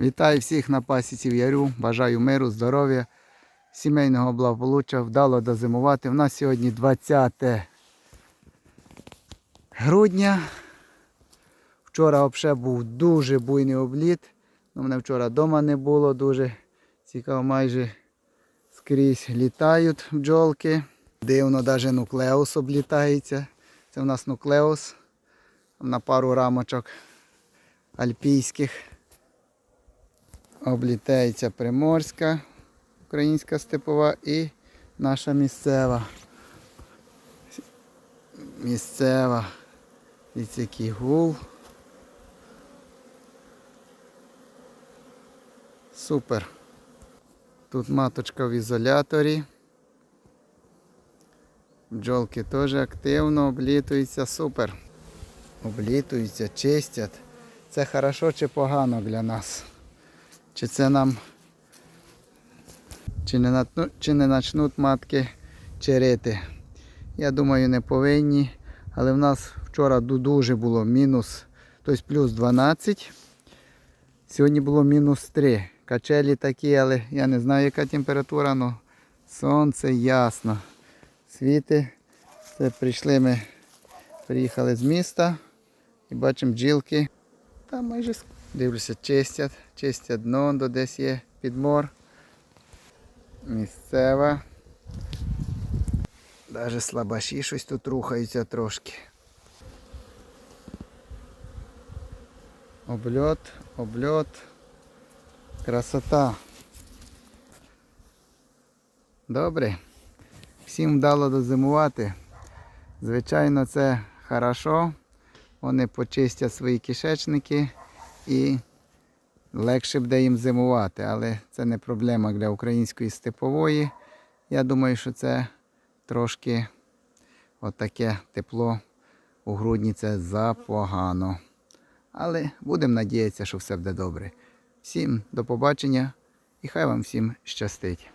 Вітаю всіх на пасіці в Яру. Бажаю миру, здоров'я, сімейного благополуччя. Вдало дозимувати. У нас сьогодні 20 грудня. Вчора взагалі був дуже буйний обліт. У мене вчора вдома не було дуже. Цікаво, майже скрізь літають бджолки. Дивно, навіть нуклеус облітається. Це у нас нуклеус на пару рамочок альпійських. Облітається приморська, українська степова і наша місцева. Місцева. І який гул. Супер. Тут маточка в ізоляторі. Бджолки теж активно облітуються, супер. Облітуються, чистять. Це хорошо чи погано для нас? Чи це нам чи не, натну, чи не начнуть матки черити? Я думаю, не повинні. Але в нас вчора дуже було мінус, тобто плюс 12. Сьогодні було мінус 3. Качелі такі, але я не знаю, яка температура, але сонце ясно. Світи. Це прийшли ми, приїхали з міста і бачимо бджілки. Там майже дивлюся, чистять, чистять дно, до десь є підмор. Місцева. Навіть слабаші щось тут рухаються трошки. Обльот, обльот. Красота. Добре. Всім вдало дозимувати. Звичайно, це хорошо. Вони почистять свої кишечники і легше буде їм зимувати. Але це не проблема для української степової. Я думаю, що це трошки отаке тепло у грудні це запогано. Але будемо надіятися, що все буде добре. Всім до побачення і хай вам всім щастить.